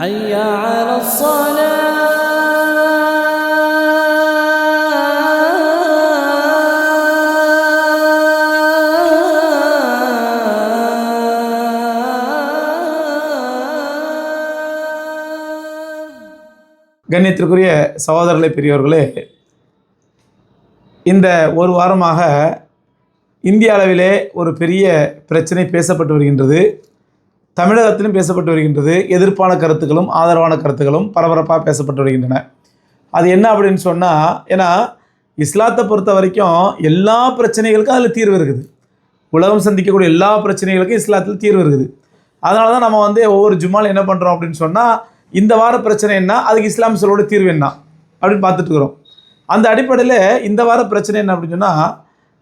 حي على الصلاة கண்ணியத்திற்குரிய சகோதரர்களே பெரியவர்களே இந்த ஒரு வாரமாக இந்திய அளவிலே ஒரு பெரிய பிரச்சனை பேசப்பட்டு வருகின்றது தமிழகத்திலும் பேசப்பட்டு வருகின்றது. எதிர்ப்பான கருத்துக்களும் ஆதரவான கருத்துக்களும் பரபரப்பாக பேசப்பட்டு வருகின்றன. அது என்ன அப்படின்னு சொன்னால் ஏன்னா இஸ்லாத்தை பொறுத்த வரைக்கும் எல்லா பிரச்சனைகளுக்கும் அதில் தீர்வு இருக்குது. உலகம் சந்திக்கக்கூடிய எல்லா பிரச்சனைகளுக்கும் இஸ்லாத்தில் தீர்வு இருக்குது. அதனால தான் நம்ம வந்து ஒவ்வொரு ஜுமாலும் என்ன பண்ணுறோம் அப்படின்னு சொன்னால் இந்த வார பிரச்சனை என்ன அதுக்கு இஸ்லாம் சொல்லோட தீர்வு என்ன அப்படின்னு பார்த்துட்டு இருக்கிறோம். அந்த அடிப்படையில் இந்த வார பிரச்சனை என்ன அப்படின்னு சொன்னால்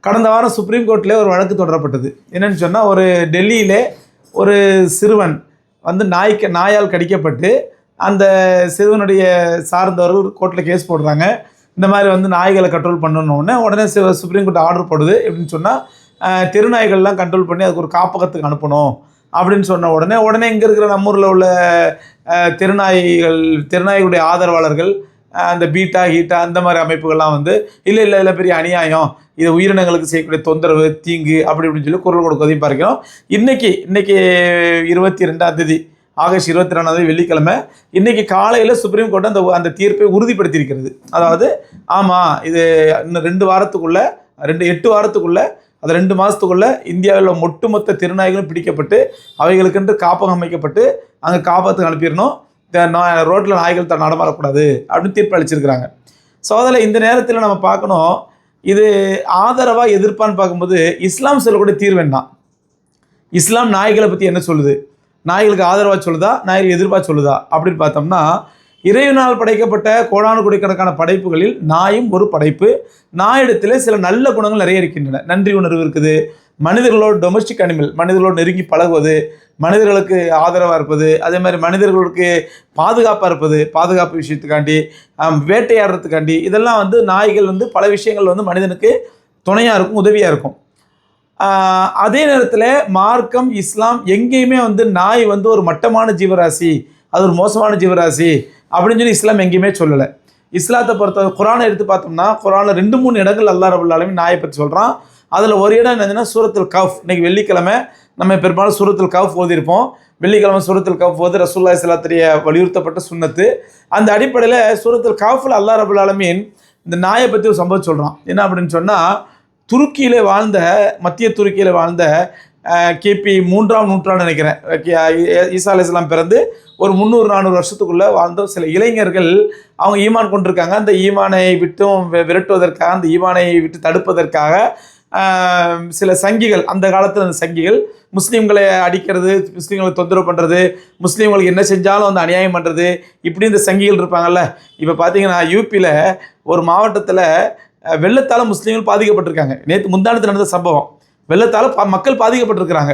கடந்த வாரம் சுப்ரீம் கோர்ட்டில் ஒரு வழக்கு தொடரப்பட்டது. என்னென்னு சொன்னால் ஒரு டெல்லியிலே ஒரு சிறுவன் வந்து நாய்க்கு நாயால் கடிக்கப்பட்டு அந்த சிறுவனுடைய சார்ந்தவர்கள் கோர்ட்டில் கேஸ் போடுறாங்க. இந்த மாதிரி வந்து நாய்களை கண்ட்ரோல் பண்ணணுன்னு உடனே சு- சுப்ரீம் கோர்ட் ஆர்டர் போடுது எப்படின்னு சொன்னால் தெருநாய்கள்லாம் கண்ட்ரோல் பண்ணி அதுக்கு ஒரு காப்பகத்துக்கு அனுப்பணும் அப்படின்னு சொன்ன உடனே உடனே இங்கே இருக்கிற நம்ம ஊரில் உள்ள தெருநாய்கள் தெருநாய்களுடைய ஆதரவாளர்கள் அந்த பீட்டா ஹீட்டா அந்த மாதிரி அமைப்புகள்லாம் வந்து இல்லை இல்லை இல்லை பெரிய அநியாயம். இது உயிரினங்களுக்கு செய்யக்கூடிய தொந்தரவு தீங்கு அப்படி இப்படின்னு சொல்லி குரல் கொடுக்கறதையும் பார்க்கிறோம். இன்னைக்கு இன்னைக்கு இருபத்தி ரெண்டாம் தேதி ஆகஸ்ட் இருபத்தி ரெண்டாம் தேதி வெள்ளிக்கிழமை இன்னைக்கு காலையில் சுப்ரீம் கோர்ட் அந்த அந்த தீர்ப்பை உறுதிப்படுத்தியிருக்கிறது. அதாவது ஆமாம் இது இன்னும் ரெண்டு வாரத்துக்குள்ள ரெண்டு எட்டு வாரத்துக்குள்ள அது ரெண்டு மாதத்துக்குள்ளே இந்தியாவில் உள்ள ஒட்டுமொத்த திருநாய்களும் பிடிக்கப்பட்டு அவைகளுக்கென்று காப்பகம் அமைக்கப்பட்டு அங்கே காப்பகத்துக்கு அனுப்பிடணும். ரோட்டில் நாய்கள் தான் நடமாடக்கூடாது அப்படின்னு தீர்ப்பு அளிச்சிருக்கிறாங்க. ஸோ அதில் இந்த நேரத்தில் நம்ம பார்க்கணும் இது ஆதரவாக எதிர்ப்பான்னு பார்க்கும்போது இஸ்லாம் சொல்லக்கூடிய தீர்வு என்ன இஸ்லாம் நாய்களை பற்றி என்ன சொல்லுது? நாய்களுக்கு ஆதரவாக சொல்லுதா? நாய்களுக்கு எதிர்ப்பாக சொல்லுதா? அப்படின்னு பார்த்தோம்னா இறைவனால் படைக்கப்பட்ட கோடானு கோடிக்கணக்கான படைப்புகளில் நாயும் ஒரு படைப்பு. நாயிடத்தில் சில நல்ல குணங்கள் நிறைய இருக்கின்றன. நன்றி உணர்வு இருக்குது. மனிதர்களோட டொமஸ்டிக் அனிமல் மனிதர்களோடு நெருங்கி பழகுவது மனிதர்களுக்கு ஆதரவாக இருப்பது அதே மாதிரி மனிதர்களுக்கு பாதுகாப்பாக இருப்பது பாதுகாப்பு விஷயத்துக்காண்டி வேட்டையாடுறதுக்காண்டி இதெல்லாம் வந்து நாய்கள் வந்து பல விஷயங்கள் வந்து மனிதனுக்கு துணையாக இருக்கும் உதவியாக இருக்கும். அதே நேரத்தில் மார்க்கம் இஸ்லாம் எங்கேயுமே வந்து நாய் வந்து ஒரு மட்டமான ஜீவராசி அது ஒரு மோசமான ஜீவராசி அப்படின்னு சொல்லி இஸ்லாம் எங்கேயுமே சொல்லலை. இஸ்லாத்தை பொறுத்த குரானை எடுத்து பார்த்தோம்னா குரானில் ரெண்டு மூணு இடங்கள் அல்லா ரபுல் நாயை பற்றி சொல்கிறான் அதில் ஒரு இடம் என்னதுன்னா சூரத்தில் கஃப். இன்னைக்கு வெள்ளிக்கிழமை நம்ம பெரும்பாலும் சூரத்தில் கஃப் ஓதிருப்போம் வெள்ளிக்கிழமை சூரத்தில் கஃப் ஓது ரசூல்லா இஸ்லாத்துடைய வலியுறுத்தப்பட்ட சுன்னத்து. அந்த அடிப்படையில் சூரத்தில் கஃபில் அல்லா ரபுல் ஆலமீன் இந்த நாயை பற்றி ஒரு சம்பவம் சொல்கிறான் என்ன அப்படின்னு சொன்னால் துருக்கியில் வாழ்ந்த மத்திய துருக்கியில் வாழ்ந்த கிபி மூன்றாம் நூற்றாண்டு நினைக்கிறேன். ஈசா அலி இஸ்லாம் பிறந்து ஒரு முந்நூறு நானூறு வருஷத்துக்குள்ளே வாழ்ந்த சில இளைஞர்கள் அவங்க ஈமான் கொண்டிருக்காங்க. அந்த ஈமானை விட்டும் விரட்டுவதற்காக அந்த ஈமானை விட்டு தடுப்பதற்காக சில சங்கிகள் அந்த காலத்தில் அந்த சங்கிகள் முஸ்லீம்களை அடிக்கிறது முஸ்லீம்களை தொந்தரவு பண்ணுறது முஸ்லீம்களுக்கு என்ன செஞ்சாலும் வந்து அநியாயம் பண்ணுறது இப்படி இந்த சங்கிகள் இருப்பாங்கல்ல. இப்போ பார்த்தீங்கன்னா யூபியில் ஒரு மாவட்டத்தில் வெள்ளத்தால் முஸ்லீம்கள் பாதிக்கப்பட்டிருக்காங்க. நேற்று முந்தானத்தில் நடந்த சம்பவம். வெள்ளத்தால் பா மக்கள் பாதிக்கப்பட்டிருக்கிறாங்க.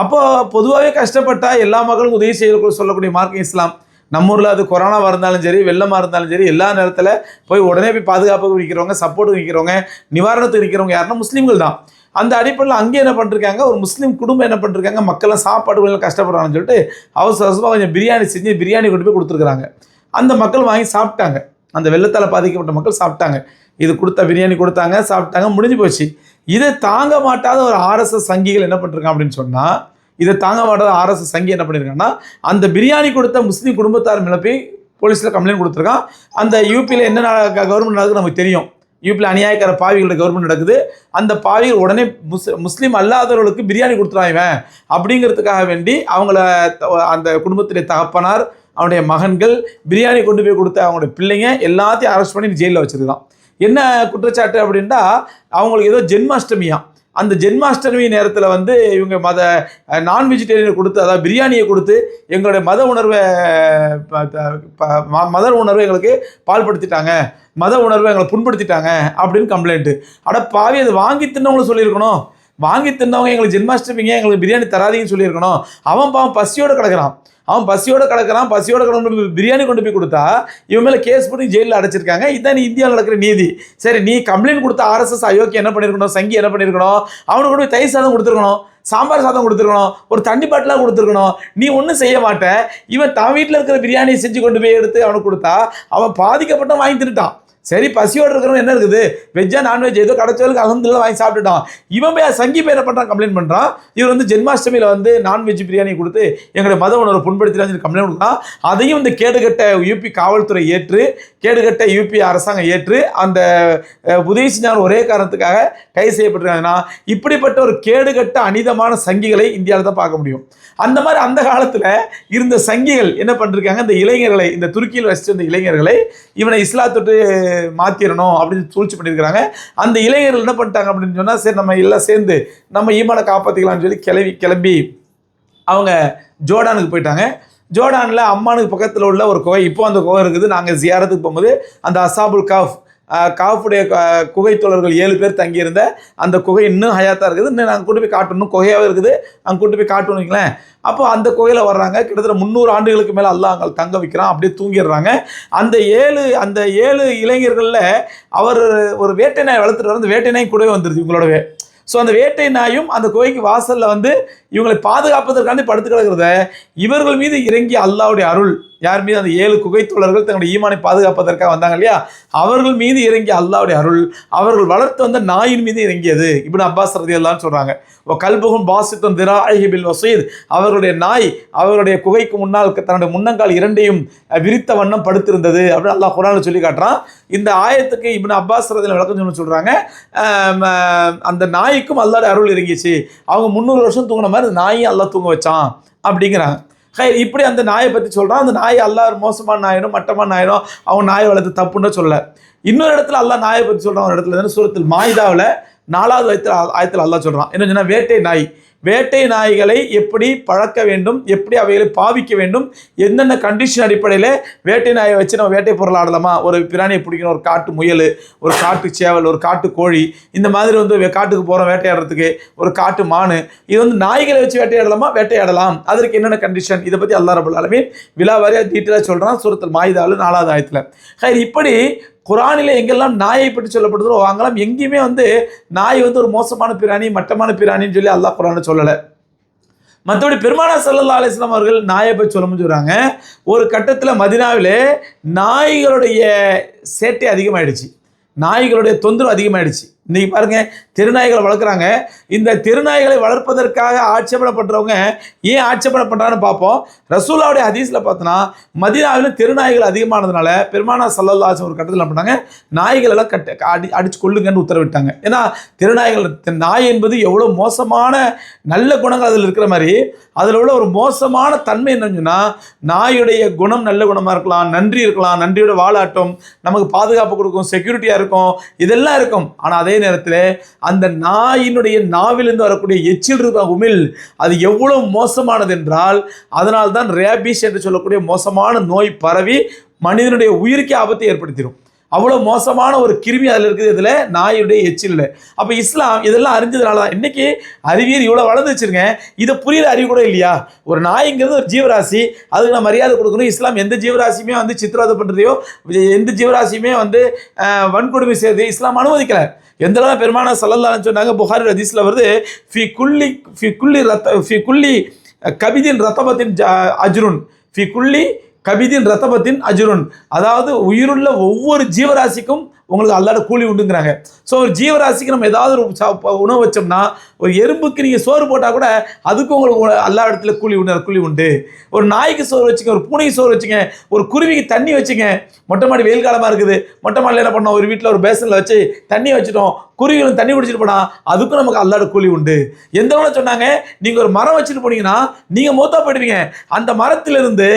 அப்போது பொதுவாகவே கஷ்டப்பட்டால் எல்லா மக்களுக்கும் உதவி செய்ய சொல்லக்கூடிய மார்க்கம் இஸ்லாம். நம்ம ஊரில் அது கொரோனாவாக இருந்தாலும் சரி வெள்ளமாக இருந்தாலும் சரி எல்லா நேரத்தில் போய் உடனே போய் பாதுகாப்புக்கு நிற்கிறவங்க சப்போர்ட்டுக்கு நிற்கிறவங்க நிவாரணத்துக்கு நிற்கிறவங்க யாருன்னா முஸ்லீம்கள் தான். அந்த அடிப்படையில் அங்கே என்ன பண்ணிருக்காங்க? ஒரு முஸ்லீம் குடும்பம் என்ன பண்ணிருக்காங்க? மக்கள்லாம் சாப்பாடு கொஞ்சம் கஷ்டப்படுறாங்கன்னு சொல்லிட்டு அவசர அவசரமாக கொஞ்சம் பிரியாணி செஞ்சு பிரியாணி கொண்டு போய் கொடுத்துருக்குறாங்க. அந்த மக்கள் வாங்கி சாப்பிட்டாங்க. அந்த வெள்ளத்தால் பாதிக்கப்பட்ட மக்கள் சாப்பிட்டாங்க. இது கொடுத்த பிரியாணி கொடுத்தாங்க சாப்பிட்டாங்க முடிஞ்சு போச்சு. இதை தாங்க மாட்டாத ஒரு ஆர்எஸ்எஸ் சங்கிகள் என்ன பண்ணிருக்காங்க அப்படின்னு சொன்னால் இதை தாங்க மாட்டாத ஆர்எஸ்எஸ் சங்கி என்ன பண்ணியிருக்காங்கன்னா அந்த பிரியாணி கொடுத்த முஸ்லீம் குடும்பத்தார் மிளப்பி போலீஸில் கம்ப்ளைண்ட் கொடுத்துருக்கான். அந்த யூபியில் என்ன கவர்மெண்ட் நடக்குது நமக்கு தெரியும். யூபியில் அநியாயக்கார பாவிகளோட கவர்மெண்ட் நடக்குது. அந்த பாவிகள் உடனே முஸ் முஸ்லீம் அல்லாதவர்களுக்கு பிரியாணி கொடுத்துறான் அப்படிங்கிறதுக்காக வேண்டி அவங்கள அந்த குடும்பத்துடைய தகப்பனார் அவனுடைய மகன்கள் பிரியாணி கொண்டு போய் கொடுத்த அவங்களுடைய பிள்ளைங்க எல்லாத்தையும் அரெஸ்ட் பண்ணி ஜெயிலில் வச்சிருக்கான் என்ன குற்றச்சாட்டு அப்படின்னா அவங்களுக்கு ஏதோ ஜென்மாஷ்டமியாம். அந்த ஜென்மாஷ்டமி நேரத்தில் வந்து இவங்க மத நான் வெஜிடேரியனை கொடுத்து அதாவது பிரியாணியை கொடுத்து எங்களுடைய மத உணர்வை ப- ப- ம- மத உணர்வை எங்களுக்கு பால்படுத்திட்டாங்க. மத உணர்வை எங்களை புண்படுத்திட்டாங்க அப்படின்னு கம்ப்ளைண்ட்டு அட பாவி அது வாங்கி தின்னவங்களும் சொல்லியிருக்கணும். வாங்கி தின்னவங்க எங்களுக்கு ஜென்மாஷ்டமிங்க எங்களுக்கு பிரியாணி தராதீங்கன்னு சொல்லியிருக்கணும். அவன் பாவம் பசியோடு கிடக்கிறான். அவன் பசியோட கிடக்கிறான் பசியோட கிடந்து பிரியாணி கொண்டு போய் கொடுத்தா இவன் மேலே கேஸ் பண்ணி ஜெயிலில் அடைச்சிருக்காங்க. இதான் நீ இந்தியாவில் நடக்கிற நீதி. சரி நீ கம்ப்ளைண்ட் கொடுத்த ஆர்எஸ்எஸ் அயோக்கியம் என்ன பண்ணியிருக்கணும் சங்கி என்ன பண்ணியிருக்கணும் அவனுக்கு கொண்டு போய் தயிர் சாதம் கொடுத்துருக்கணும் சாம்பார் சாதம் கொடுத்துருக்கணும் ஒரு தண்ணி பாட்டிலாக கொடுத்துருக்கணும். நீ ஒன்றும் செய்ய மாட்ட. இவன் தான் வீட்டில் இருக்கிற பிரியாணியை செஞ்சு கொண்டு போய் எடுத்து அவனுக்கு கொடுத்தா அவன் பாதிக்கப்பட்ட வாங்கி தின்ட்டான் சரி பசியோடு இருக்கிறவங்க என்ன இருக்குது? வெஜ்ஜா நான்வெஜ் ஏதோ கிடைச்சவருக்கு அலமதுல்ல வாங்கி சாப்பிட்டுட்டான். இவன் போய் சங்கி பேரை பண்ணுறான் கம்ப்ளைண்ட் பண்ணுறான் இவர் வந்து ஜென்மாஷ்டமியில் வந்து நான்வெஜ் பிரியாணி கொடுத்து எங்களுடைய மத உணர்வை புண்படுத்தினான்னு கம்ப்ளைண்ட் கொடுக்குறான் அதையும் இந்த கேடுகட்ட யூபி காவல்துறை ஏற்று கேடுகட்ட யூபி அரசாங்கம் ஏற்று அந்த உதவி செஞ்சார் ஒரே காரணத்துக்காக கைது செய்யப்பட்டிருக்காங்கன்னா இப்படிப்பட்ட ஒரு கேடுகட்ட அனிதமான சங்கிகளை இந்தியாவில் தான் பார்க்க முடியும். அந்த மாதிரி அந்த காலத்தில் இருந்த சங்கிகள் என்ன பண்ணிருக்காங்க? இந்த இளைஞர்களை இந்த துருக்கியில் வசிச்சிருந்த இளைஞர்களை இவனை இஸ்லாத்தொட்டு மாற்றிடணும் அப்படின்னு சூழ்ச்சி பண்ணியிருக்கிறாங்க. அந்த இளைஞர்கள் என்ன பண்ணிட்டாங்க அப்படின்னு சொன்னால் சரி நம்ம எல்லாம் சேர்ந்து நம்ம ஈமானை காப்பாற்றிக்கலாம்னு சொல்லி கிளம்பி கிளம்பி அவங்க ஜோர்டானுக்கு போயிட்டாங்க. ஜோர்டானில் அம்மானுக்கு பக்கத்தில் உள்ள ஒரு குகை இப்போ அந்த குகை இருக்குது. நாங்கள் ஜியாரத்துக்கு போகும்போது அந்த அசாபுல் காஃப் காஃபுடைய க- குகை தோழர்கள் ஏழு பேர் தங்கியிருந்த அந்த குகை இன்னும் ஹயாத்தாக இருக்குது. இன்னும் நாங்கள் கூட்டு போய் காட்டணும். குகையாகவே இருக்குது. அங்கே கூட்டு போய் காட்டணும் வைங்களேன். அப்போ அந்த கோயிலில் வர்றாங்க. கிட்டத்தட்ட முந்நூறு ஆண்டுகளுக்கு மேலே அல்லாஹ் அங்கே தங்க வைக்கிறான். அப்படியே தூங்கிடுறாங்க. அந்த ஏழு அந்த ஏழு இளைஞர்களில் அவர் ஒரு வேட்டை நாய் வளர்த்துட்டு வந்து வேட்டை நாய் கூடவே வந்துடுது இவங்களோடவே. ஸோ அந்த வேட்டை நாயும் அந்த கோயிலுக்கு வாசலில் வந்து இவங்களை பாதுகாப்பதற்காண்டி படுத்து கிடக்கிறத இவர்கள் மீது இறங்கிய அல்லாவுடைய அருள். யார் மீது? அந்த ஏழு குகைத்தொழர்கள் தங்களுடைய ஈமானை பாதுகாப்பதற்காக வந்தாங்க இல்லையா? அவர்கள் மீது இறங்கிய அல்லாவுடைய அருள் அவர்கள் வளர்த்து வந்த நாயின் மீது இறங்கியது. இப்படி அப்பாஸ் ரதி அல்லான்னு சொல்கிறாங்க ஓ கல்புகும் பாசித்தம் திரா அழகிபில் வசீத் அவர்களுடைய நாய் அவருடைய குகைக்கு முன்னால் தன்னுடைய முன்னங்கால் இரண்டையும் விரித்த வண்ணம் படுத்திருந்தது அப்படின்னு அல்லாஹ் குரானில் சொல்லி காட்டுறான். இந்த ஆயத்துக்கு இப்னு அப்பாஸ் ரதியில் விளக்கம் சொல்லி சொல்கிறாங்க அந்த நாய் நாய்க்கும் அல்லாட அருள் இறங்கிச்சு. அவங்க முந்நூறு வருஷம் தூங்கின மாதிரி அந்த நாயும் அல்லாஹ் தூங்க வச்சான் அப்படிங்கிறாங்க. ஹை இப்படி அந்த நாயை பற்றி சொல்கிறான் அந்த நாய் அல்லாஹ் மோசமான நாயினும் மட்டமான நாயினும் அவங்க நாயை வளர்த்து தப்புன்னு சொல்ல இன்னொரு இடத்துல அல்லாஹ் நாயை பற்றி சொல்கிறான் ஒரு இடத்துல இருந்து சூரத்தில் மாயுதாவில் நாலாவது வயத்தில் ஆயத்தில் அல்லாஹ் சொல்கிறான் என்ன சொன்னால் வேட்டை நாய். வேட்டை நாய்களை எப்படி பழக்க வேண்டும் எப்படி அவைகளை பாவிக்க வேண்டும் என்னென்ன கண்டிஷன் அடிப்படையில் வேட்டை நாயை வச்சு நம்ம வேட்டை பொருள் ஆடலாமா? ஒரு பிராணியை பிடிக்கணும் ஒரு காட்டு முயல் ஒரு காட்டு சேவல் ஒரு காட்டு கோழி இந்த மாதிரி வந்து காட்டுக்கு போகிறோம் வேட்டையாடுறதுக்கு ஒரு காட்டு மானு இது வந்து நாய்களை வச்சு வேட்டையாடலாமா? வேட்டையாடலாம். அதற்கு என்னென்ன கண்டிஷன் இதை பற்றி அல்லா ரபுல் ஆலமீன் விலாவாரியாக டீட்டெயிலாக சொல்கிறான் சூரத்தில் மாயுதாவில் நாலாவது ஆயத்தில். ஹைர் இப்படி குரானில் எங்கெல்லாம் நாயை பற்றி சொல்லப்படுதோ அங்கெல்லாம் எங்கேயுமே வந்து நாய் வந்து ஒரு மோசமான பிராணி மட்டமான பிராணின்னு சொல்லி அல்லாஹ் குரானை சொல்லலை. மற்றபடி பெருமானா சல்லா அலிஸ்லாம் அவர்கள் நாயை பற்றி சொல்ல சொல்கிறாங்க ஒரு கட்டத்தில் மதினாவிலே நாய்களுடைய சேட்டை அதிகமாகிடுச்சு நாய்களுடைய தொந்தரவு அதிகமாகிடுச்சு இன்றைக்கி பாருங்கள் திருநாய்களை வளர்க்குறாங்க. இந்த திருநாய்களை வளர்ப்பதற்காக ஆட்சேபனை பண்ணுறவங்க ஏன் ஆட்சேபனை பண்ணுறான்னு பார்ப்போம். ரசூலாவுடைய ஹதீஸில் பார்த்தோன்னா மதினாவிலும் திருநாய்கள் அதிகமானதுனால பெருமானா சல்லல்லாஸ் ஒரு கட்டத்தில் என்ன பண்ணாங்க? நாய்கள் எல்லாம் கட்ட அடி அடிச்சு கொள்ளுங்கன்னு உத்தரவிட்டாங்க. ஏன்னா திருநாய்கள் நாய் என்பது எவ்வளோ மோசமான நல்ல குணங்கள் அதில் இருக்கிற மாதிரி அதில் உள்ள ஒரு மோசமான தன்மை என்னன்னு சொன்னால் நாயுடைய குணம் நல்ல குணமாக இருக்கலாம் நன்றி இருக்கலாம் நன்றியோட வாழாட்டம் நமக்கு பாதுகாப்பு கொடுக்கும் செக்யூரிட்டியாக இருக்கும் இதெல்லாம் இருக்கும். ஆனால் அதே நேரத்தில் அந்த நாயினுடைய நாவிலிருந்து வரக்கூடிய எச்சில் இருக்கும் உமிழ் அது எவ்வளவு மோசமானது என்றால் அதனால் தான் ரேபிஸ் என்று சொல்லக்கூடிய மோசமான நோய் பரவி மனிதனுடைய உயிருக்கே ஆபத்தை ஏற்படுத்திடும். அவ்வளோ மோசமான ஒரு கிருமி அதில் இருக்குது இதில் நாயுடைய எச்சில் அப்போ இஸ்லாம் இதெல்லாம் அறிஞ்சதுனால தான் இன்றைக்கி அறிவியல் இவ்வளோ வளர்ந்து வச்சுருங்க இதை புரியுற அறிவு கூட இல்லையா? ஒரு நாய்ங்கிறது ஒரு ஜீவராசி. அதுக்கு நான் மரியாதை கொடுக்கணும். இஸ்லாம் எந்த ஜீவராசியுமே வந்து சித்திரவதை பண்ணுறதையோ எந்த ஜீவராசியுமே வந்து வன்கொடுமை செய்யறது இஸ்லாம் அனுமதிக்கலை. எந்த அளவு பெருமான சல்லல்லான்னு சொன்னாங்க புகாரி ரதீஸில் வருது ஃபி குல்லி ஃபி குள்ளி ரத்த ஃபி குல்லி கபிதின் ரத்தபத்தின் ஜ- அஜ்ருன் ஃபி குல்லி கபிதின் ரத்தபத்தின் அஜுருன். அதாவது உயிருள்ள ஒவ்வொரு ஜீவராசிக்கும் உங்களுக்கு அல்லாட கூலி உண்டுங்கிறாங்க. ஸோ ஒரு ஜீவராசிக்கு நம்ம ஏதாவது ஒரு சா- உணவு வச்சோம்னா ஒரு எறும்புக்கு நீங்கள் சோறு போட்டால் கூட அதுக்கும் உங்களுக்கு எல்லா இடத்துல கூலி உண்டு கூலி உண்டு. ஒரு நாய்க்கு சோறு வச்சுங்க ஒரு பூனைக்கு சோறு வச்சுங்க ஒரு குருவிக்கு தண்ணி வச்சுங்க மொட்டை மாடி வெயில் காலமாக இருக்குது. மொட்டை மாடியில் என்ன பண்ணோம்? ஒரு வீட்டில் ஒரு பேசனில் வச்சு தண்ணி வச்சுட்டோம். குருவிகளும் தண்ணி குடிச்சிட்டு போனா அதுக்கும் நமக்கு அல்லாட கூலி உண்டு. எந்த சொன்னாங்க? நீங்கள் ஒரு மரம் வச்சுட்டு போனீங்கன்னா நீங்கள் மூத்தா போயிடுவீங்க. அந்த மரத்திலிருந்து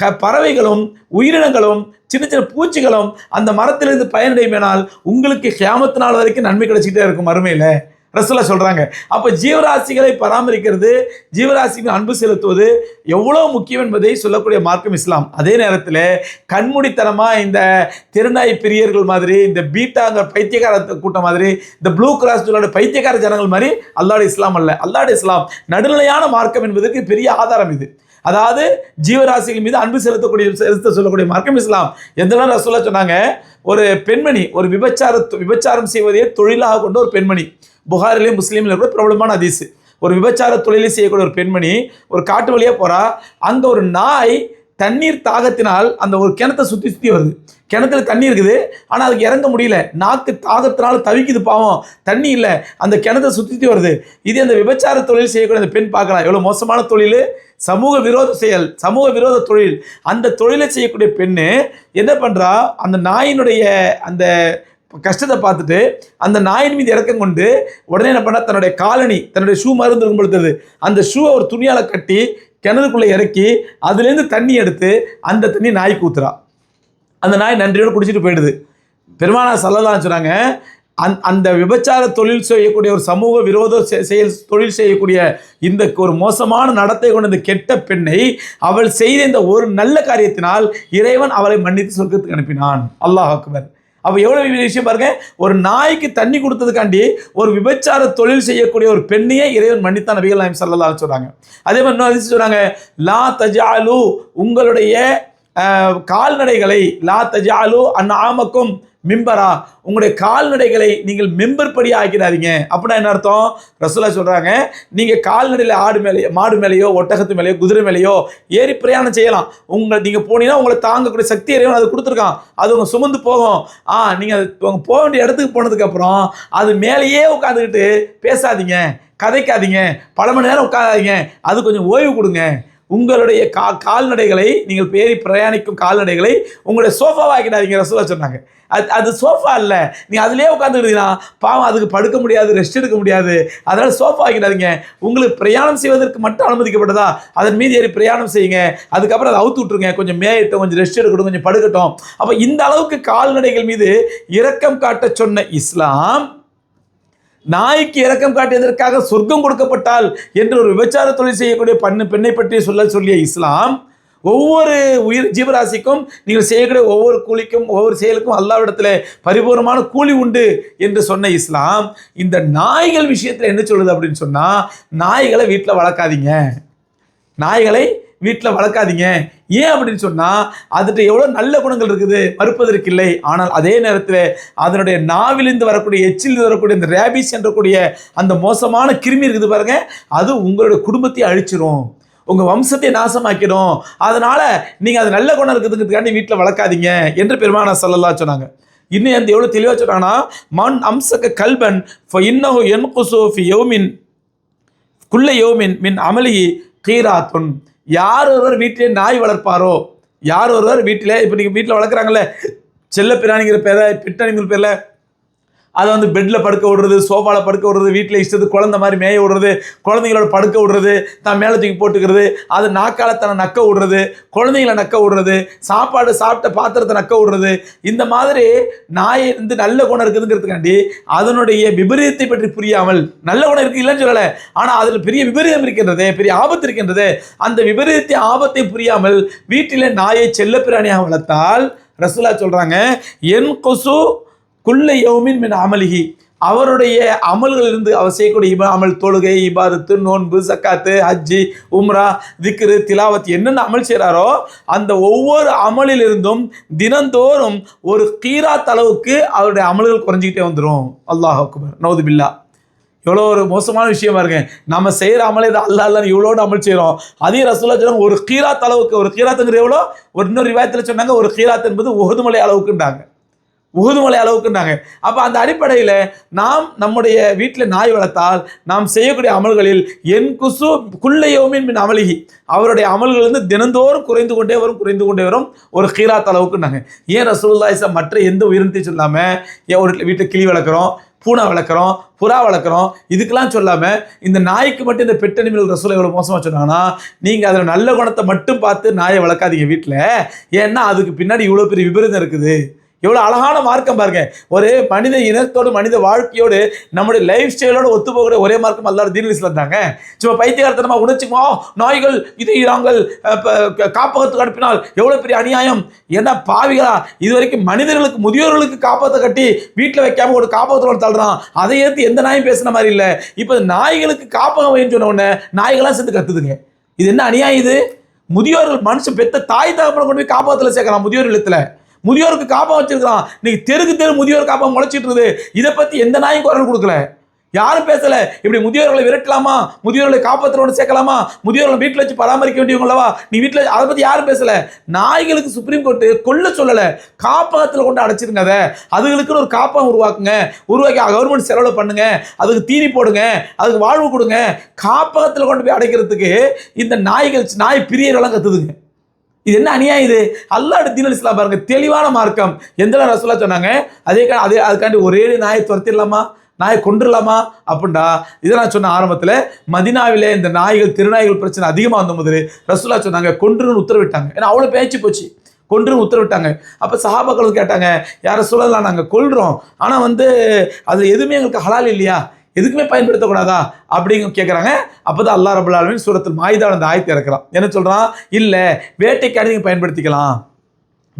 க பறவைகளும் உயிரினங்களும் சின்ன சின்ன பூச்சிகளும் அந்த மரத்திலிருந்து பயனடைமையினால் உங்களுக்கு கேமத்து நாள் வரைக்கும் நன்மை கிடைச்சிக்கிட்டே இருக்கும் மறுமையில். ரசூலா சொல்கிறாங்க அப்போ ஜீவராசிகளை பராமரிக்கிறது ஜீவராசிகள் அன்பு செலுத்துவது எவ்வளோ முக்கியம் என்பதை சொல்லக்கூடிய மார்க்கம் இஸ்லாம். அதே நேரத்தில் கண்மூடித்தனமாக இந்த திருநாய் பிரியர்கள் மாதிரி இந்த பீட்டாங்க பைத்தியக்கார கூட்டம் மாதிரி இந்த ப்ளூ கிராஸ் சொல்லோட பைத்தியக்கார ஜனங்கள் மாதிரி அல்லாடு இஸ்லாம் அல்ல. அல்லாடு இஸ்லாம் நடுநிலையான மார்க்கம் என்பதற்கு பெரிய ஆதாரம் இது. அதாவது ஜீவராசிகள் மீது அன்பு செலுத்தக்கூடிய செலுத்த சொல்லக்கூடிய மார்க்கம் இஸ்லாம். எந்த நாள் ரசூலா சொன்னாங்க? ஒரு பெண்மணி ஒரு விபச்சார விபச்சாரம் செய்வதையே தொழிலாக கொண்ட ஒரு பெண்மணி. புகாரிலையும் முஸ்லீம்ல கூட பிரபலமான அதிசு ஒரு விபச்சார தொழிலை செய்யக்கூடிய ஒரு பெண்மணி ஒரு காட்டு வழியாக போகிறா அங்கே ஒரு நாய் தண்ணீர் தாகத்தினால் அந்த ஒரு கிணத்தை சுற்றி சுற்றி வருது. கிணத்துல தண்ணி இருக்குது. ஆனால் அதுக்கு இறங்க முடியல. நாக்கு தாகத்தினால தவிக்குது பாவம். தண்ணி இல்லை. அந்த கிணத்தை சுற்றி சுற்றி வருது. இது அந்த விபச்சார தொழில் செய்யக்கூடிய அந்த பெண் பார்க்கலாம் எவ்வளோ மோசமான தொழில்? சமூக விரோத செயல். சமூக விரோத தொழில். அந்த தொழிலை செய்யக்கூடிய பெண்ணு என்ன பண்ணுறா அந்த நாயினுடைய அந்த கஷ்டத்தை பார்த்துட்டு அந்த நாயின் மீது இறக்கம் கொண்டு உடனே என்ன பண்ணா தன்னுடைய காலனி தன்னுடைய ஷூ மருந்து இருக்கும் அந்த ஷூவை ஒரு துணியால் கட்டி கிணறுக்குள்ளே இறக்கி அதுலேருந்து தண்ணி எடுத்து அந்த தண்ணி நாய் கூத்துறா. அந்த நாய் நன்றியோடு குடிச்சிட்டு போயிடுது. பெருமானா சல்லதான் சொன்னாங்க அந் அந்த விபச்சார தொழில் செய்யக்கூடிய ஒரு சமூக விரோத செயல் தொழில் செய்யக்கூடிய இந்த ஒரு மோசமான நடத்தை கொண்ட இந்த கெட்ட பெண்ணை அவள் செய்த இந்த ஒரு நல்ல காரியத்தினால் இறைவன் அவளை மன்னித்து சொர்க்கத்துக்கு அனுப்பினான். அல்லாஹ் அக்பர். அப்போ எவ்வளோ பெரிய விஷயம் பாருங்க? ஒரு நாய்க்கு தண்ணி கொடுத்ததுக்காண்டி ஒரு விபச்சார தொழில் செய்யக்கூடிய ஒரு பெண்ணையே இறைவன் மன்னித்தான் நபிகள் நாயம் சல்லல்லாஹு சொல்கிறாங்க அதே மாதிரி இன்னொரு சொல்கிறாங்க லா தஜாலு உங்களுடைய கால்நடைகளை லா தஜாலு அந்நாமக்கும் மிம்பரா. உங்களுடைய கால்நடைகளை நீங்கள் மெம்பர் படி ஆக்கிடாதீங்க. அப்படின்னா என்ன அர்த்தம்? ரசூலா சொல்கிறாங்க நீங்கள் கால்நடையில் ஆடு மேலேயோ மாடு மேலேயோ ஒட்டகத்து மேலேயோ குதிரை மேலேயோ ஏறி பிரயாணம் செய்யலாம். உங்களை நீங்கள் போனீங்கன்னா உங்களை தாங்கக்கூடிய சக்தி இறைவன் அது கொடுத்துருக்கான். அது உங்கள் சுமந்து போகும். ஆ நீங்கள் அது உங்கள் போக வேண்டிய இடத்துக்கு போனதுக்கப்புறம் அது மேலேயே உட்காந்துக்கிட்டு பேசாதீங்க கதைக்காதீங்க பல மணி நேரம் உட்காராதீங்க. அது கொஞ்சம் ஓய்வு கொடுங்க. உங்களுடைய கா கால்நடைகளை நீங்கள் பேரி பிரயாணிக்கும் கால்நடைகளை உங்களுடைய சோஃபாவா ஆக்கிடாதீங்க ரசூலா சொன்னாங்க. அது அது சோஃபா இல்லை நீங்கள் அதுலேயே உட்காந்துக்கிட்டீங்கன்னா பாவம் அதுக்கு படுக்க முடியாது ரெஸ்ட் எடுக்க முடியாது. அதனால் சோஃபா ஆக்கிடாதீங்க. உங்களுக்கு பிரயாணம் செய்வதற்கு மட்டும் அனுமதிக்கப்பட்டதா? அதன் மீது ஏறி பிரயாணம் செய்யுங்க. அதுக்கப்புறம் அதை அவுத்து விட்ருங்க கொஞ்சம் மேயட்டும் கொஞ்சம் ரெஸ்ட் எடுக்கட்டும் கொஞ்சம் படுக்கட்டும். அப்போ இந்த அளவுக்கு கால்நடைகள் மீது இரக்கம் காட்ட சொன்ன இஸ்லாம் நாய்க்கு இரக்கம் காட்டியதற்காக சொர்க்கம் கொடுக்கப்பட்டால் என்று ஒரு விபச்சார தொழில் செய்யக்கூடிய பண்ணு பெண்ணை பற்றி சொல்ல சொல்லிய இஸ்லாம் ஒவ்வொரு உயிர் ஜீவராசிக்கும் நீங்கள் செய்யக்கூடிய ஒவ்வொரு கூலிக்கும் ஒவ்வொரு செயலுக்கும் அல்லாவிடத்தில் பரிபூர்ணமான கூலி உண்டு என்று சொன்ன இஸ்லாம். இந்த நாய்கள் விஷயத்தில் என்ன சொல்லுது அப்படின்னு சொன்னால் நாய்களை வீட்டில் வளர்க்காதீங்க. நாய்களை வீட்டில் வளர்க்காதீங்க. ஏன் அப்படின்னு சொன்னால் அதுகிட்ட எவ்வளோ நல்ல குணங்கள் இருக்குது மறுப்பதற்கு இல்லை ஆனால் அதே நேரத்தில் அதனுடைய நாவிலிருந்து வரக்கூடிய எச்சிலிருந்து வரக்கூடிய இந்த ரேபிஸ் என்றக்கூடிய அந்த மோசமான கிருமி இருக்குது பாருங்க அது உங்களுடைய குடும்பத்தை அழிச்சிரும். உங்கள் வம்சத்தை நாசமாக்கிடும். அதனால் நீங்கள் அது நல்ல குணம் இருக்குதுங்கிறதுக்காண்டி வீட்டில் வளர்க்காதீங்க என்று பெருமானா சொல்லலாம் சொன்னாங்க. இன்னும் அந்த எவ்வளோ தெளிவாக சொன்னாங்கன்னா மண் அம்சக்க கல்பன் இன்னஹு என் குசோஃபி யோமின் குள்ள யோமின் மின் அமளி கீராத்துன். யார் ஒருவர் வீட்டிலே நாய் வளர்ப்பாரோ? யார் ஒருவர் வீட்டிலே இப்போ நீங்கள் வீட்டில் வளர்க்குறாங்களே செல்ல பிராணிங்கிற பேரை பிட்டணிங்கிற பேரில் அதை வந்து பெட்டில் படுக்க விடுறது சோஃபாவில் படுக்க விடுறது வீட்டில் இஷ்டத்துக்கு குழந்த மாதிரி மேய விடுறது குழந்தைங்களோட படுக்க விடுறது தான் மேலே தூக்கி போட்டுக்கிறது அது நாக்கால தன்னை நக்க விடுறது குழந்தைங்கள நக்க விடுறது சாப்பாடு சாப்பிட்ட பாத்திரத்தை நக்க விடுறது இந்த மாதிரி நாய் வந்து நல்ல குணம் இருக்குதுங்கிறதுக்காண்டி அதனுடைய விபரீதத்தை பற்றி புரியாமல் நல்ல குணம் இருக்குது இல்லைன்னு சொல்லலை. ஆனால் அதில் பெரிய விபரீதம் இருக்கின்றது பெரிய ஆபத்து இருக்கின்றது அந்த விபரீதத்தை ஆபத்தை புரியாமல் வீட்டில் நாயை செல்லப்பிராணியாக வளர்த்தால் ரசூலா சொல்கிறாங்க என் கொசு குள்ள யோமின் மின் அமலிகி அவருடைய அமல்களிலிருந்து அவர் செய்யக்கூடிய இப அமல் தொழுகை இபாதத்து நோன்பு சக்காத்து ஹஜ்ஜி உம்ரா திக்ரு திலாவத் என்னென்ன அமல் செய்கிறாரோ அந்த ஒவ்வொரு அமலிலிருந்தும் தினந்தோறும் ஒரு கீரா தளவுக்கு அவருடைய அமல்கள் குறைஞ்சிக்கிட்டே வந்துடும் அல்லாஹ் அக்பர். நவுது பில்லா. எவ்வளோ ஒரு மோசமான விஷயமா இருக்கு நம்ம செய்கிற அமலே தான் அல்லா அல்லா இவ்வளோன்னு அமல் செய்கிறோம். அதே ரசூலா சொன்னாங்க ஒரு கீராத் அளவுக்கு ஒரு கீராத்துங்கிற எவ்வளோ? ஒரு இன்னொரு ரிவாயத்தில் சொன்னாங்க ஒரு கீராத் என்பது ஒகுதுமலை அளவுக்குன்றாங்க. உகுதுமலை அளவுக்குண்டாங்க அப்போ அந்த அடிப்படையில் நாம் நம்முடைய வீட்டில் நாய் வளர்த்தால் நாம் செய்யக்கூடிய அமல்களில் என் குசு குள்ளையோமின் மின் அமலிகி. அவருடைய அமல்கள் வந்து தினந்தோறும் குறைந்து கொண்டே வரும் குறைந்து கொண்டே வரும் ஒரு கீராத் அளவுக்குன்னாங்க ஏன் ரசூல்லாயிசா மற்ற எந்த உயிரினத்தையும் சொல்லாமல் ஏன் ஒரு வீட்டில் கிளி வளர்க்குறோம் பூனை வளர்க்குறோம் புறா வளர்க்குறோம் இதுக்கெல்லாம் சொல்லாமல் இந்த நாய்க்கு மட்டும் இந்த பெட் அனிமல் ரசூலை எவ்வளோ மோசமாக சொன்னாங்கன்னா நீங்கள் அதில் நல்ல குணத்தை மட்டும் பார்த்து நாயை வளர்க்காதீங்க வீட்டில். ஏன்னா அதுக்கு பின்னாடி இவ்வளோ பெரிய விபரீதம் இருக்குது. எவ்வளோ அழகான மார்க்கம் பாருங்க. ஒரு மனித இனத்தோடு மனித வாழ்க்கையோடு நம்முடைய லைஃப் ஸ்டைலோடு ஒத்து போகிற ஒரே மார்க்கம் அல்லாட தீன் இஸ்லாம் தாங்க. சும்மா பைத்தியகாரத்தனமாக உணர்ச்சிக்குமா நாய்கள் இது நாங்கள் காப்பகத்துக்கு அனுப்பினால் எவ்வளோ பெரிய அநியாயம்? என்ன பாவிகளா இது வரைக்கும் மனிதர்களுக்கு முதியோர்களுக்கு காப்பகத்தை கட்டி வீட்டில் வைக்காம ஒரு காப்பகத்தில் தள்ளுறான். அதை ஏற்று எந்த நாயும் பேசுன மாதிரி இல்லை. இப்போ நாய்களுக்கு காப்பகம் வைன்னு சொன்ன உடனே நாய்களாம் சேர்த்து கத்துதுங்க. இது என்ன அநியாயம் இது? முதியோர்கள் மனுஷன் பெத்த தாய் தகப்பனை கொண்டு போய் காப்பகத்தில் சேர்க்கலாம் முதியோர் இல்லத்தில். முதியோருக்கு காப்பம் வச்சிருக்கிறான். இன்னைக்கு தெருக்கு தெரு முதியோர் காப்பம் முளைச்சிட்டு இருக்குது இதை பத்தி எந்த நாயும் குரல் கொடுக்கல. யாரும் பேசல. இப்படி முதியோர்களை விரட்டலாமா? முதியோர்களை காப்பாற்றுறவனை சேர்க்கலாமா? முதியோர்களை வீட்டில் வச்சு பராமரிக்க வேண்டியவங்களவா நீ வீட்டில் அதை பற்றி யாரும் பேசல. நாய்களுக்கு சுப்ரீம் கோர்ட்டு கொல்ல சொல்லலை. காப்பகத்தில் கொண்டு அடைச்சிருங்க அதை. அதுகளுக்குன்னு ஒரு காப்பகம் உருவாக்குங்க. உருவாக்கி கவர்மெண்ட் செலவில் பண்ணுங்க. அதுக்கு தீனி போடுங்க. அதுக்கு வாழ்வு கொடுங்க. காப்பகத்தில் கொண்டு போய் அடைக்கிறதுக்கு இந்த நாய்கள் நாய் பிரியரெல்லாம் கத்துதுங்க. இது என்ன அநியாயம் இது? அல்லாஹ் தீன் இஸ்லாம் பாருங்க தெளிவான மார்க்கம். எந்த ரசூலா சொன்னாங்க? அதே கா- அதே அதுக்காண்டி ஒரே நாயை துரத்திடலாமா? நாயை கொண்டுடலாமா அப்படின்டா இதை நான் சொன்ன ஆரம்பத்தில் மதினாவில் இந்த நாய்கள் திருநாய்கள் பிரச்சனை அதிகமாக வந்த முதல் ரசூலா சொன்னாங்க கொன்றுன்னு உத்தரவிட்டாங்க. ஏன்னா அவ்வளோ பேச்சு போச்சு. கொன்றுன்னு உத்தரவிட்டாங்க. அப்போ சஹாபாக்கள் கேட்டாங்க யாரை சொல்லலாம் நாங்கள் கொள்கிறோம் ஆனால் வந்து அது எதுவுமே எங்களுக்கு ஹலால் இல்லையா? எதுக்குமே பயன்படுத்தக்கூடாதா? அப்படிங்க கேட்குறாங்க அப்போ தான் அல்லா ரபுல்லாலுமே சூரத்தில் மாயுதா அந்த ஆயத்தை இறக்குறான். என்ன சொல்கிறான் இல்லை வேட்டைக்காடு நீங்கள் பயன்படுத்திக்கலாம்.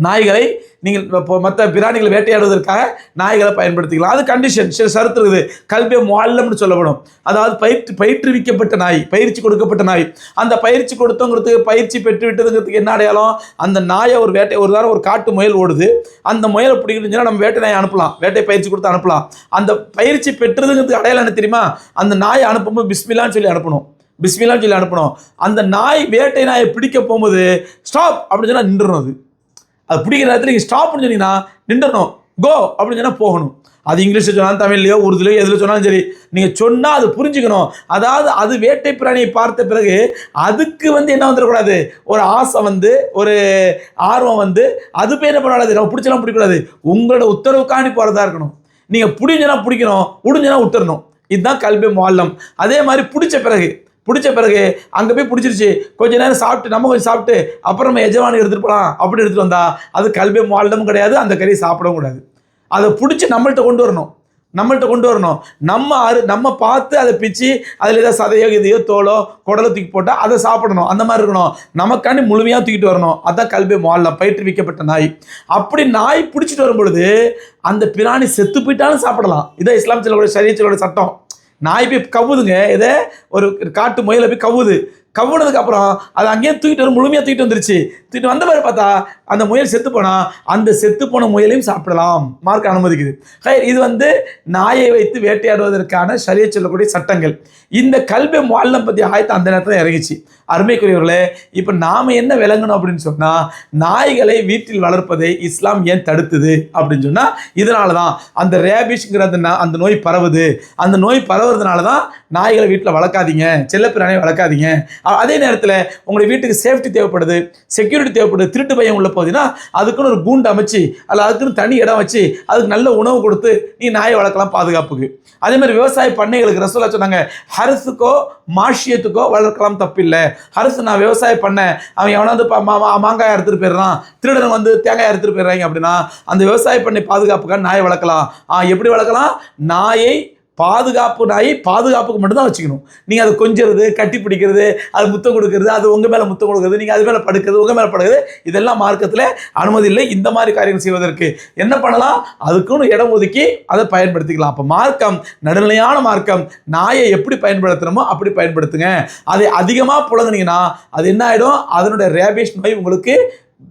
நாய்களை நீங்கள் இப்போ மற்ற பிராணிகளை வேட்டையாடுவதற்காக நாய்களை பயன்படுத்திக்கலாம். அது கண்டிஷன் சில சருத்து இருக்குது. கல்வியை மாலம்னு சொல்லப்படும். அதாவது பயிற்று பயிற்றுவிக்கப்பட்ட நாய் பயிற்சி கொடுக்கப்பட்ட நாய். அந்த பயிற்சி கொடுத்தவங்கிறதுக்கு பயிற்சி பெற்று விட்டதுங்கிறதுக்கு என்ன அடையாளம்? அந்த நாயை ஒரு வேட்டை ஒரு தடவை ஒரு காட்டு முயல் ஓடுது. அந்த முயலை பிடிக்கணும்னா நம்ம வேட்டை நாயை அனுப்பலாம். வேட்டை பயிற்சி கொடுத்து அனுப்பலாம். அந்த பயிற்சி பெற்றதுங்கிறதுக்கு அடையாளம் என்ன தெரியுமா? அந்த நாயை அனுப்பும்போது பிஸ்மிலான்னு சொல்லி அனுப்பணும். பிஸ்மிலான்னு சொல்லி அனுப்பணும். அந்த நாய் வேட்டை நாயை பிடிக்க போகும்போது ஸ்டாப்! அப்படின்னு சொன்னால் நின்றுணும் அது. அது பிடிக்கிற நேரத்தில் நீங்கள் ஸ்டாப்னு சொன்னீங்கன்னா நின்றணும் கோ அப்படின்னு சொன்னால் போகணும். அது இங்கிலீஷில் சொன்னாலும் தமிழ்லையோ உருதுலையோ எதில் சொன்னாலும் சரி நீங்கள் சொன்னால் அது புரிஞ்சுக்கணும். அதாவது அது வேட்டை பிராணியை பார்த்த பிறகு அதுக்கு வந்து என்ன வந்துடக்கூடாது? ஒரு ஆசை வந்து ஒரு ஆர்வம் வந்து அது பேர் என்ன பண்ணக்கூடாது? நம்ம பிடிச்சலாம் பிடிக்கக்கூடாது. உங்களோட உத்தரவுக்காண்டி போகிறதா இருக்கணும். நீங்கள் பிடிஞ்சனா பிடிக்கணும் உடிஞ்சனா விட்டுறணும் இதுதான் கல்வி மாலம் அதே மாதிரி பிடிச்ச பிறகு பிடிச்ச பிறகு அங்கே போய் பிடிச்சிருச்சு. கொஞ்ச நேரம் சாப்பிட்டு நம்ம கொஞ்சம் சாப்பிட்டு அப்புறம் நம்ம எஜமானி எடுத்துகிட்டு போகலாம் அப்படி எடுத்துகிட்டு வந்தா அது கல்வி மாலமும் கிடையாது அந்த கறியை சாப்பிடவும் கூடாது. அதை பிடிச்சி நம்மள்கிட்ட கொண்டு வரணும். நம்மள்ட்ட கொண்டு வரணும். நம்ம அரு நம்ம பார்த்து அதை பிச்சு அதில் ஏதாவது சதையோ இதையோ தோலோ குடலோ தூக்கி போட்டால் அதை சாப்பிடணும். அந்த மாதிரி இருக்கணும். நமக்காண்டி முழுமையாக தூக்கிட்டு வரணும். அதான் கல்வி மாலில் பயிற்றுவிக்கப்பட்ட நாய். அப்படி நாய் பிடிச்சிட்டு வரும் பொழுது அந்த பிராணி செத்து போயிட்டாலும் சாப்பிடலாம். இதான் இஸ்லாம் சொல்லக்கூடிய சரியச்சலோட சட்டம். நாய் போய் கவுதுங்க. இதை ஒரு காட்டு முயலை போய் கவுது. கவுனதுக்கு அப்புறம் அது அங்கேயே தூக்கிட்டு வந்து முழுமையாக தூக்கிட்டு வந்துருச்சு. தூக்கிட்டு வந்த மாதிரி பார்த்தா அந்த முயல் செத்து போனால் அந்த செத்து போன முயலையும் சாப்பிடலாம். மார்க் அனுமதிக்குது. ஹயர் இது வந்து நாயை வைத்து வேட்டையாடுவதற்கான சரிய சொல்லக்கூடிய சட்டங்கள். இந்த கல்வி மாலம் பற்றி ஆயத்தை அந்த நேரத்தில் இறங்கிச்சு. அருமைக்குரியவர்களே இப்போ நாம் என்ன விளங்கணும் அப்படின்னு சொன்னால் நாய்களை வீட்டில் வளர்ப்பதை இஸ்லாம் ஏன் தடுத்தது அப்படின்னு சொன்னால் இதனால தான் அந்த ரேபிஷ்ங்கிற அந்த அந்த நோய் பரவுது. அந்த நோய் பரவுறதுனால தான் நாய்களை வீட்டில் வளர்க்காதீங்க செல்லப்பிராணியை வளர்க்காதீங்க. அதே நேரத்தில் உங்களுடைய வீட்டுக்கு சேஃப்டி தேவைப்படுது. செக்யூரிட்டி தேவைப்படுது திருட்டு பயம் உள்ள போகுதுன்னா அதுக்குன்னு ஒரு கூண்டு அமைச்சு அல்ல அதுக்குன்னு தனி இடம் வச்சு அதுக்கு நல்ல உணவு கொடுத்து நீ நாயை வளர்க்கலாம் பாதுகாப்புக்கு. அதே மாதிரி விவசாய பண்ணைகளுக்கு ரசோலா சொன்னாங்க ஹரசுக்கோ மாஷியத்துக்கோ வளர்க்கலாம் தப்பில்லை. ஹரசு நான் விவசாயம் பண்ணேன். அவன் எவனாவது ப- மா- மாங்காய் அறுத்துட்டு போயிடுறான். திருடன் வந்து தேங்காய் அறுத்துட்டு போயிடுறாங்க அப்படின்னா அந்த விவசாய பண்ணை பாதுகாப்புக்காக நாயை வளர்க்கலாம். ஆ எப்படி வளர்க்கலாம்? நாயை பாதுகாப்பு நாயை பாதுகாப்புக்கு மட்டும்தான் வச்சுக்கணும். நீங்கள் அதை கொஞ்சிறது கட்டி பிடிக்கிறது அது முத்தம் கொடுக்கறது அது உங்கள் மேலே முத்தம் கொடுக்குறது நீங்கள் அது மேலே படுக்கிறது உங்கள் மேலே படுக்கிறது இதெல்லாம் மார்க்கத்தில் அனுமதி இல்லை. இந்த மாதிரி காரியங்கள் செய்வதற்கு என்ன பண்ணலாம்? அதுக்குன்னு இடம் ஒதுக்கி அதை பயன்படுத்திக்கலாம். அப்போ மார்க்கம் நடுநிலையான மார்க்கம் நாயை எப்படி பயன்படுத்தணுமோ அப்படி பயன்படுத்துங்க. அதை அதிகமாக புழங்குனீங்கன்னா அது என்ன ஆகிடும் அதனுடைய ரேபேஷன் நோய் உங்களுக்கு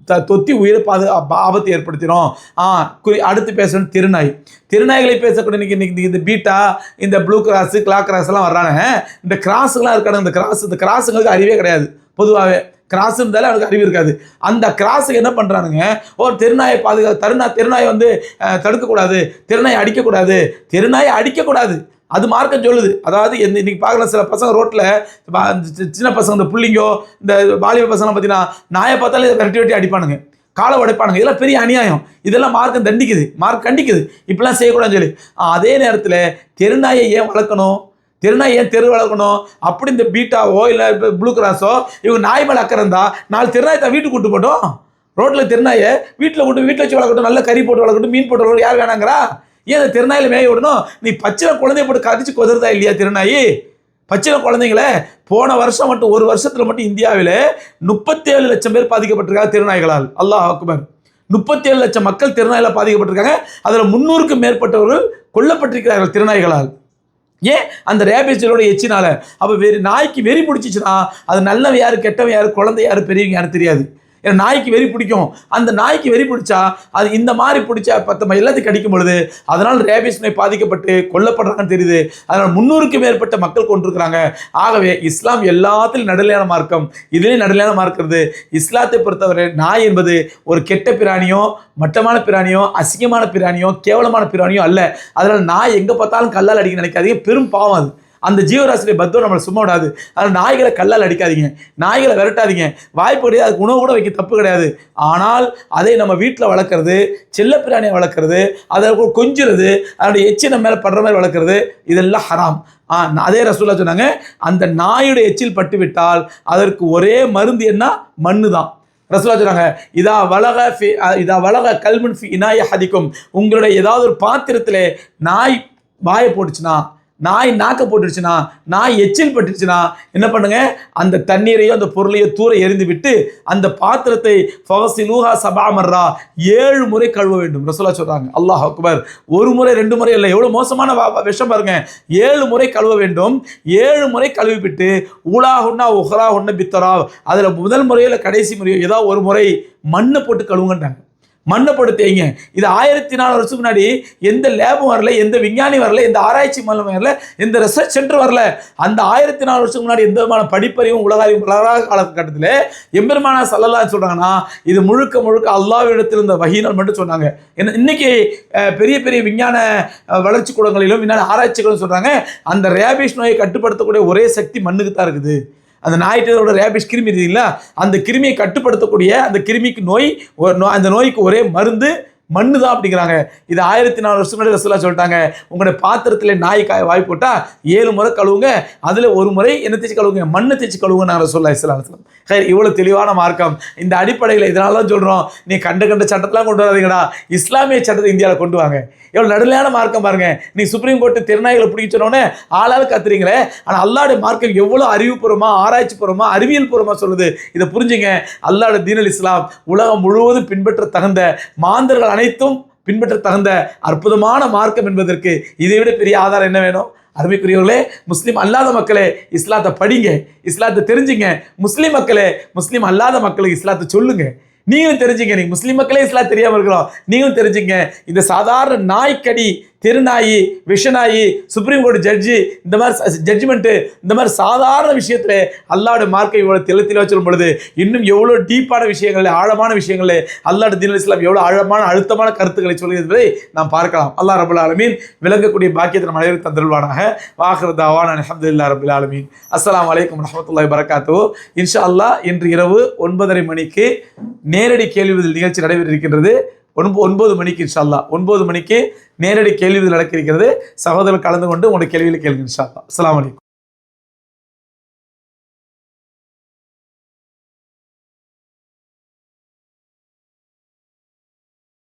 த தொத்தி உயிரை பாது ஆபத்தை ஏற்படுத்திடும் ஆ குறி அடுத்து பேசணும் திருநாய். திருநாய்களை பேசக்கூடிய இன்னைக்கு இன்னைக்கு இந்த பீட்டா இந்த ப்ளூ கிராஸு கிளாக் கிராஸ்லாம் வர்றாங்க இந்த கிராஸுலாம் இருக்காங்க இந்த கிராஸ் இந்த கிராஸுங்களுக்கு அறிவே கிடையாது. பொதுவாகவே கிராஸ் இருந்தாலே அவனுக்கு அறிவு இருக்காது. அந்த கிராஸுக்கு என்ன பண்ணுறானுங்க ஒரு தெருநாயை பாதுகா தருணா தெருநாயை வந்து தடுக்கக்கூடாது. திருநாயை அடிக்கக்கூடாது. தெருநாயை அடிக்கக்கூடாது. அது மார்க்கம் சொல்லுது. அதாவது இன்னைக்கு பார்க்குற சில பசங்க ரோட்டில் சின்ன பசங்க இந்த பிள்ளைங்கோ இந்த வாலிப பசங்க பார்த்தீங்கன்னா நாயை பார்த்தாலே விரட்டி வெட்டி அடிப்பானுங்க. காலை உடைப்பானுங்க. இதெல்லாம் பெரிய அநியாயம். இதெல்லாம் மார்க்கம் தண்டிக்குது. மார்க் கண்டிக்குது. இப்படிலாம் செய்யக்கூடாதுன்னு சொல்லி. அதே நேரத்தில் தெருநாயை ஏன் வளர்க்கணும்? தெருநாய் ஏன் தெரு வளர்க்கணும்? அப்படி இந்த பீட்டாவோ இல்லை இப்போ ப்ளூ கிராஸோ இவங்க நாய் மேலே அக்கறை நாலு தெருநாய் தான் வீட்டுக்கு கூட்டு போட்டோம். ரோட்டில் தெருநாயை வீட்டில் கொண்டு வீட்டில் வச்சு வளர்க்கட்டும். நல்ல கறி போட்டு வளர்க்கட்டும் மீன் போட்டு வளர்க்கட்டும். யார் வேணாங்கிறா? ஏன் அந்த திருநாயில் மேய விடணும்? நீ பச்சை குழந்தைய போட்டு கதிச்சு கொதிருதா இல்லையா திருநாயி? பச்சில குழந்தைங்கள போன வருஷம் மட்டும் ஒரு வருஷத்தில் மட்டும் இந்தியாவில் முப்பத்தேழு லட்சம் பேர் பாதிக்கப்பட்டிருக்காங்க திருநாய்களால். அல்லாஹ் அக்பர். முப்பத்தேழு லட்சம் மக்கள் திருநாயில் பாதிக்கப்பட்டிருக்காங்க. அதில் முன்னூறுக்கும் மேற்பட்டவர்கள் கொல்லப்பட்டிருக்கிறார்கள் திருநாய்களால். ஏன்? அந்த ரேபிஸோட எச்சினால. அப்போ வெறி நாய்க்கு வெறி பிடிச்சிச்சுன்னா அது நல்லவன் யாரு கெட்டவன் யாரு குழந்தை யாரு பெரியவங்க யாரும் தெரியாது. ஏன்னா நாய்க்கு வெறி பிடிக்கும். அந்த நாய்க்கு வெறி பிடிச்சா அது இந்த மாதிரி பிடிச்சா பத்து எல்லாத்தையும் கடிக்கும் பொழுது அதனால் ரேபிஸ் நோய் பாதிக்கப்பட்டு கொல்லப்படுறாங்கன்னு தெரியுது. அதனால் முன்னூறுக்கு மேற்பட்ட மக்கள் கொண்டிருக்கிறாங்க. ஆகவே இஸ்லாம் எல்லாத்திலும் நடுநிலையான மார்க்கம். இதுலேயும் நடுநிலையான மார்க்கிறது இஸ்லாத்தை பொறுத்தவரை நாய் என்பது ஒரு கெட்ட பிராணியோ மட்டமான பிராணியோ அசிங்கமான பிராணியோ கேவலமான பிராணியோ அல்ல. அதனால் நாய் எங்கே பார்த்தாலும் கல்லால் அடிக்க நினைக்காதீங்க. பெரும் பாவம் அது. அந்த ஜீவராசிரிய பத்துவம் நம்மளை சும்மா விடாது. அதனால் நாய்களை கல்லால் அடிக்காதீங்க. நாய்களை விரட்டாதீங்க. வாய்ப்பு கிடையாது. அதுக்கு உணவு கூட வைக்க தப்பு கிடையாது. ஆனால் அதை நம்ம வீட்டில் வளர்க்குறது செல்லப்பிராணியை வளர்க்குறது அதை கொஞ்சிறது அதனுடைய எச்சி நம்ம மேலே படுற மாதிரி வளர்க்குறது இதெல்லாம் ஹராம். ஆ அதே ரசூலா சொன்னாங்க அந்த நாயுடைய எச்சில் பட்டு விட்டால் அதற்கு ஒரே மருந்து என்ன? மண்ணு தான். ரசூலா சொன்னாங்க இதா வளக ஃபி இதா வளக கல்முன் ஃபி இனாய ஹதிக்கும். உங்களுடைய ஏதாவது ஒரு பாத்திரத்தில் நாய் வாயை போட்டுச்சுன்னா நாய் நாக்க போட்டுருச்சுன்னா நாய் எச்சில் பட்டுருச்சுன்னா என்ன பண்ணுங்க? அந்த தண்ணீரையோ அந்த பொருளையோ தூர எரிந்து விட்டு அந்த பாத்திரத்தை ஃபவசி லூஹா சபாமர்ரா ஏழு முறை கழுவ வேண்டும். ரசோலா சொல்கிறாங்க அல்லாஹ் அக்பர். ஒரு முறை ரெண்டு முறை இல்லை எவ்வளோ மோசமான விஷம் பாருங்க. ஏழு முறை கழுவ வேண்டும். ஏழு முறை கழுவி விட்டு ஊலாஹுன்னா உஹ்ராஹுன்ன பித்தரா அதில் முதல் முறையில் கடைசி முறையோ ஏதாவது ஒரு முறை மண்ணை போட்டு கழுவுங்கன்றாங்க. மண்ணை போட்டு தேய்ங்க இது ஆயிரத்தி நாலு வருஷத்துக்கு முன்னாடி எந்த லேபும் வரல எந்த விஞ்ஞானி வரல எந்த ஆராய்ச்சி மூலம் வரல எந்த ரிசர்ச் சென்டர் வரல. அந்த ஆயிரத்தி நாலு வருஷத்துக்கு முன்னாடி எந்த விதமான படிப்பறிவும் உலகாரியும் வளராத காலகட்டத்தில் எம்பெருமானா சல்லல்லா சொல்கிறாங்கன்னா இது முழுக்க முழுக்க அல்லாவிடத்தில் இருந்த வகையினால் மட்டும் சொன்னாங்க. என்ன இன்னைக்கு பெரிய பெரிய விஞ்ஞான வளர்ச்சி கூடங்களிலும் விஞ்ஞான ஆராய்ச்சிகளும் சொல்கிறாங்க அந்த ரேபிஸ் நோயை கட்டுப்படுத்தக்கூடிய ஒரே சக்தி மண்ணுக்கு தான் இருக்குது. அந்த நாய்ட்டோட ரேபிஸ் கிருமி இருக்குங்களா அந்த கிருமியை கட்டுப்படுத்தக்கூடிய அந்த கிருமிக்கு நோய் அந்த நோய்க்கு ஒரே மருந்து மண்ணு தான் அப்படிங்கிறாங்க. இது ஆயிரத்தி நாலு வருஷம் முன்னாடி ரசூலா சொல்லிட்டாங்க. உங்களுடைய பாத்திரத்தில் நாய் காய் வாய் போட்டால் ஏழு முறை கழுவுங்க. அதில் ஒரு முறை என்ன தேய்ச்சி கழுவுங்க. மண்ணை தேய்ச்சி கழுவுங்க நான் ரசூல்லா இஸ்லாம் ஹேர் இவ்வளோ தெளிவான மார்க்கம். இந்த அடிப்படையில் இதனால தான் சொல்கிறோம் நீ கண்ட கண்ட சட்டத்தெலாம் கொண்டு வராதீங்கடா. இஸ்லாமிய சட்டத்தை இந்தியாவில் கொண்டு வாங்க. எவ்வளோ நடுநிலையான மார்க்கம் பாருங்க. நீ சுப்ரீம் கோர்ட்டு திருநாய்களை பிடிக்க ஆளால் கத்துறீங்களே. ஆனால் அல்லாடைய மார்க்கம் எவ்வளோ அறிவுபூர்வமாக ஆராய்ச்சி பூர்வமாக அறிவியல் பூர்வமாக சொல்லுது. இதை புரிஞ்சுங்க. அல்லாட தீனல் இஸ்லாம் உலகம் முழுவதும் பின்பற்ற தகுந்த மாந்தர்கள் அனைத்தும் பின்பற்ற தகுந்த அற்புதமான மார்க்கம் என்பதற்கு இதை விட பெரிய ஆதாரம் என்ன வேணும்? அருமைக்குரியவர்களே முஸ்லீம் அல்லாத மக்களே இஸ்லாத்தை படிங்க. இஸ்லாத்தை தெரிஞ்சுங்க. முஸ்லீம் மக்களே முஸ்லீம் அல்லாத மக்களுக்கு இஸ்லாத்தை சொல்லுங்கள் நீங்களும் தெரிஞ்சுங்க நீங்க முஸ்லீம் மக்களே இஸ்லாம் தெரியாம இருக்கிறோம். நீங்களும் தெரிஞ்சுங்க இந்த சாதாரண நாய்க்கடி தெருநாயி விஷநாயி சுப்ரீம் கோர்ட் ஜட்ஜி இந்த மாதிரி ஜட்ஜ்மெண்ட்டு இந்த மாதிரி சாதாரண விஷயத்தில் அல்லாவோட மார்க்கை இவ்வளோ தெளி தெளிவாக சொல்லும் பொழுது இன்னும் எவ்வளோ டீப்பான விஷயங்கள் ஆழமான விஷயங்கள் அல்லாடு தீன் இஸ்லாம் எவ்வளோ ஆழமான அழுத்தமான கருத்துக்களை சொல்கிறதை நாம் பார்க்கலாம். அல்லாஹ் ரபுல் ஆலமீன் விளங்கக்கூடிய பாக்கியத்தை நம்ம அனைவரும் தந்தருள்வானாக. வாஹர் தாவான் அலமதுல்லா ரபுல் ஆலமீன். அஸ்லாம் வலைக்கம் வரஹ்மத்துல்லாஹி வரகாத்து இன்ஷா அல்லாஹ் இன்று இரவு ஒன்பதரை மணிக்கு நேரடி கேள்வி நிகழ்ச்சி நடைபெற இருக்கின்றது. ஒன்பது ஒன்பது மணிக்கு இன்ஷால்லா ஒன்பது மணிக்கு நேரடி கேள்வி பதில் நடக்க இருக்கிறது சகோதரர் கலந்து கொண்டு உங்களுடைய கேள்வியில் கேளுங்க இன்ஷால்லா அஸ்லாம் வலைக்கும்